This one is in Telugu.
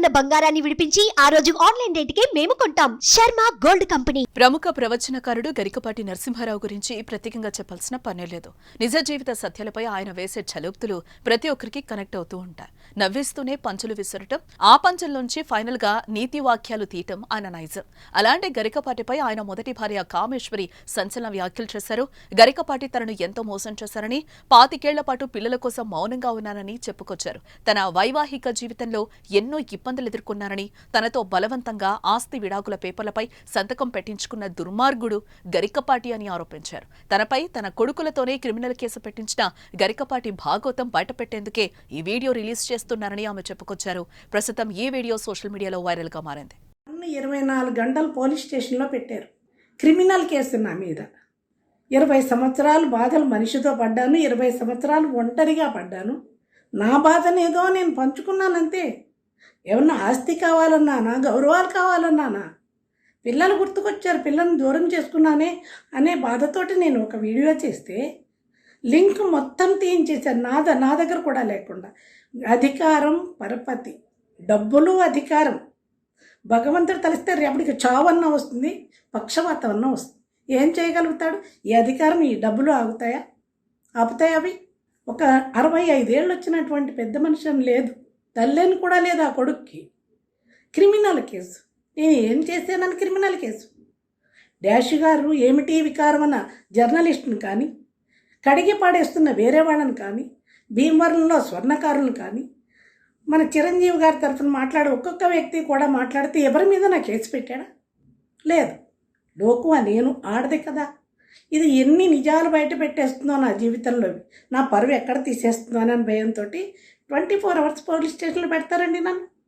ఉన్న బంగారాన్ని విడిపించి ఆ రోజు ఆన్లైన్ రేటుకే మేము కొంటాం. Sharma gold company. ప్రముఖ ప్రవచనకారుడు గరికపాటి నరసింహారావు గురించి ప్రత్యేకంగా చెప్పాల్సిన పనే లేదు. నిజ జీవిత సత్యాలపై ఆయన వేసే చలోక్తులు ప్రతి ఒక్కరికి కనెక్ట్ అవుతూ ఉంటాయి నవ్విస్తూనే పంచులు విసరటం ఆ పంచుల్లోంచి ఫైనల్గా నీతి వాక్యాలు తీయటం ఆయన నైజం అలాంటి గరికపాటిపై ఆయన మొదటి భార్య కామేశ్వరి సంచలన వ్యాఖ్యలు చేశారు. గరికపాటి తనను ఎంతో మోసం చేశారని పాతికేళ్ళ పాటు పిల్లల కోసం మౌనంగా ఉన్నానని చెప్పుకొచ్చారు. తన వైవాహిక జీవితంలో ఎన్నో ఇబ్బందులు ఎదుర్కొన్నారని తనతో బలవంతంగా ఆస్తి విడాకుల పేపర్లపై సంతకం పెట్టించుకున్న దుర్మార్గుడు గరికపాటి అని ఆరోపించారు. తనపై తన కొడుకులతోనే క్రిమినల్ కేసు పెట్టించిన గరికపాటి భాగోతం బయటపెట్టేందుకే ఈ వీడియో రిలీజ్ చేస్తున్నారని ఆమె చెప్పుకొచ్చారు. ప్రస్తుతం ఈ వీడియో సోషల్ మీడియాలో వైరల్గా మారింది ఇరవై నాలుగు గంటలు పోలీస్ స్టేషన్లో పెట్టారు. క్రిమినల్ కేసు నా మీద. ఇరవై సంవత్సరాలు బాధలు మనిషితో పడ్డాను ఇరవై సంవత్సరాలు ఒంటరిగా పడ్డాను. నా బాధనేదో నేను పంచుకున్నానంతే. ఏమన్నా ఆస్తి కావాలన్నానా గౌరవాలు కావాలన్నానా పిల్లలు గుర్తుకొచ్చారు పిల్లల్ని దూరం చేసుకున్నానే అనే బాధతోటి నేను ఒక వీడియో చేస్తే లింక్ మొత్తం తీయించేశారు. నా ద- నా దగ్గర కూడా లేకుండా. అధికారం పరపతి డబ్బులు అధికారం. భగవంతుడు తలిస్తే రేపటికి చావన్న వస్తుంది పక్షవాతం అన్న వస్తుంది. ఏం చేయగలుగుతాడు? ఈ అధికారం ఈ డబ్బులు ఆగుతాయా? ఆపుతాయి అవి? ఒక అరవై ఐదేళ్ళు వచ్చినటువంటి పెద్ద మనిషి లేదు. తల్లిని కూడా లేదు ఆ కొడుక్కి. Criminal case. నేను ఏం చేశానని క్రిమినల్ కేసు? డాష్ గారు ఏమిటి వికారమన్న జర్నలిస్ట్ని కానీ కడిగి పాడేస్తున్న వేరే వాళ్ళని కానీ భీమవరంలో స్వర్ణకారులను కానీ మన చిరంజీవి గారి తరఫున మాట్లాడే ఒక్కొక్క వ్యక్తి కూడా మాట్లాడితే ఎవరి మీద నా కేసు పెట్టాడా? లేదు. లోకువ నేను ఆడదే కదా. ఇది ఎన్ని నిజాలు బయట పెట్టేస్తుందో నా జీవితంలో. నా పరువు ఎక్కడ తీసేస్తుందో అని భయంతో ట్వంటీ ఫోర్ అవర్స్ పోలీస్ స్టేషన్లో పెడతారండి నన్ను.